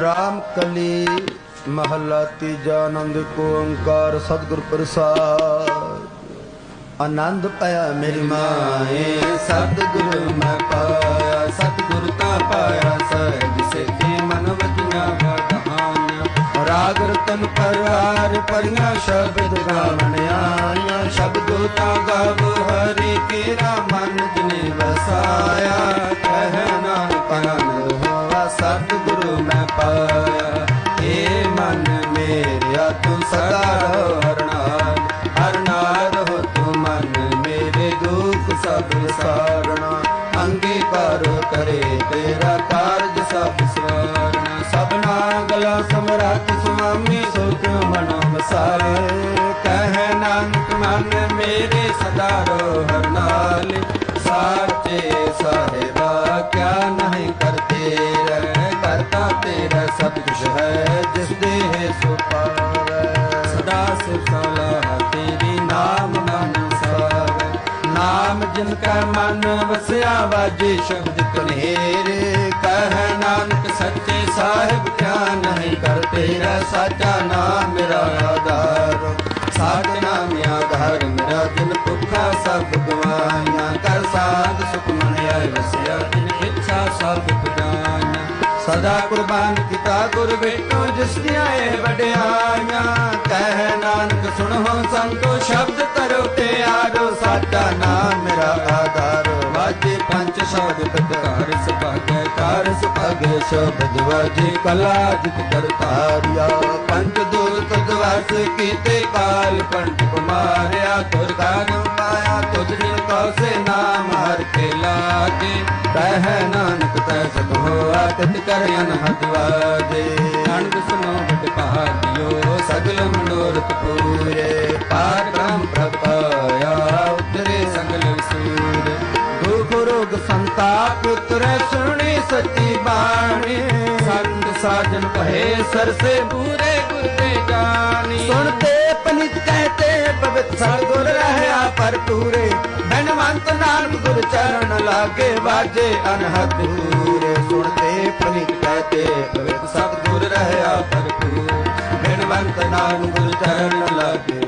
ਰਾਮ ਕਲੀ ਮਹਲਾ ਤੀਜਾ ਆਨੰਦ ਕੋ ਓੰਕਾਰ ਸਤਿਗੁਰ ਪ੍ਰਸਾਦ। ਆਨੰਦ ਪਾਇਆ ਮੇਰੀ ਮਾਏ, ਸਤਿਗੁਰ ਮੈਂ ਪਾਇਆ, ਸਤਿਗੁਰ ਤਾਂ ਪਾਇਆ ਸਹਿਜ ਸੇਤੀ ਮਨ ਵਜੀਆਂ ਵਧਾਨ ਰਾਗ ਰਤਨ ਪਰਾਰ ਪਰੀਆਂ ਸ਼ਬਦ ਗਾਵਣ ਆਈਆਂ ਸ਼ਬਦੋ ਤਾਂ ਗਾਵ ਹਰੀ ਕੇਰਾ ਮਨ ਜਿਨੇ ਵਸਾਇਆ, ਕਹਿ ਏ ਮਨ ਮੇਰਿਆ, ਤੂੰ ਸਦਾ ਰਹੋ ਹਰ ਨਾਲ ਹਰ ਰਹੋ ਤੂੰ ਮਨ ਮੇਰੇ ਦੁੱਖ ਸਭ ਵਿਸਾਰਣਾ ਪਰ ਕਰੇ ਤੇਰਾ ਕਾਰਜ ਸਭ ਸਵਾਰਣਾ ਸਭਨਾ ਗਲਾ ਸਮਰਾਟ ਸੁਆਮੀ ਸੁਖ ਮਨੋ ਵਸਾਏ ਕਹਿ ਨਾਨਕ ਮਨ ਮੇਰੇ ਸਦਾ ਰੋ ਹਰ ਤੇਰਾ ਕੁਛ ਹੈ ਜਿਸ ਦੇ ਸੋ ਪਾਵੈ ਸਦਾ ਸਿਫ ਸਲਾਹ ਤੇਰੀ ਨਾਮ ਮਨ ਸਾਵੈ ਨਾਮ ਜਿਨ ਕਾ ਮਨ ਵਸਿਆ ਵਾਜੇ ਸ਼ਬਦ ਕਨੇਰੇ, ਕਹਿ ਨਾਨਕ ਸੱਚੇ ਸਾਹਿਬ ਕਿਆ ਨਹੀਂ ਕਰ ਤੇਰਾ, ਸਾਚਾ ਨਾਮ ਮੇਰਾ ਆਧਾਰ। ਸਾਚ ਨਾਮ ਆਧਾਰ, ਮੇਰਾ ਜਿਨ ਭੁੱਖਾ ਸਭ ਗਵਾਈਆਂ। ਕਰ ਸਾਧ ਸੁਖ ਮਨ ਆਏ ਵਸਿਆ, ਜਿਨ ਇੱਛਾ ਸਭ ਸਦਾ ਕੁਰਬਾਨ ਕੀਤਾ ਗੁਰ ਵੇਟੋ ਜਿਸ ਦੀਆਂ ਇਹ ਵਡਿਆਈਆਂ। ਕਹਿ ਨਾਨਕ ਸੁਣੋ, ਸੰਤੋ ਸ਼ਬਦ ਤਰੋ ਤੇ ਆਰੋ ਸਾਚਾ ਨਾਮ ਮੇਰਾ ਆਧਾਰ। ਵਾਜੇ ਪੰਜ ਸ਼ਬਦ ਤਤਕਾਰ ਸੁਭਾਗੈ ਕਾਰ ਸੁਭਾਗੈ ਸ਼ਬਦ ਵਾਜੇ ਕਲਾ, ਜਿਤ ਕਰਤਾਰਿਆ ਪੰਜ ਦੂਰ ਤਦਵਾਸ ਕੀਤੇ ਕਾਲ ਪੰਡ ਕੁਮਾਰਿਆ ਤੁਰ ਲਾਗੇ ਕਹਿ ਨਾਨਕ ਤੈ ਸਤ ਹੋਆ ਤਿਤ ਕਰ ਅਨਹਦ ਵਾਜੇ ਅਨੰਦ ਸੁਨੋ ਬਟ ਭਾਗਿਓ, ਸਗਲ ਮਨੋਰਥ ਪੂਰੇ। ਪਾਰ ਬ੍ਰਹਮ ਪ੍ਰਪਾਇਆ ਉਤਰੇ ਸਗਲ ਵਿਸੂਰ ਦੁਖ ਰੋਗ ਸੰਤਾਪ ਉਤਰੇ, ਸੁਣੀ ਸੱਚੀ ਬਾਣੀ। ਸੰਤ ਸਾਜਨ ਕਹੇ ਸਰਸੇ ਪੂਰੇ ਗੁਰ ਤੇ ਜਾਣੀ। ਸੁਣਤੇ ਪਨਿਤ ਕਹਤੇ ਪਵਿੱਤ ਸਤਿਗੁਰ ਚਰਨ ਲਾਗੇ ਵਾਜੇ ਅਨਹਦ। ਪੂਰੇ ਸੁਣਤੇ ਕਹਤੇ ਪਵਿੱਤ ਸਤਿਗੁਰ ਰਹਿਆ ਭਰਪੂਰ। ਬਨਵੰਤ ਨਾਨਕ ਗੁਰ ਚਰਨ ਲਾਗੇ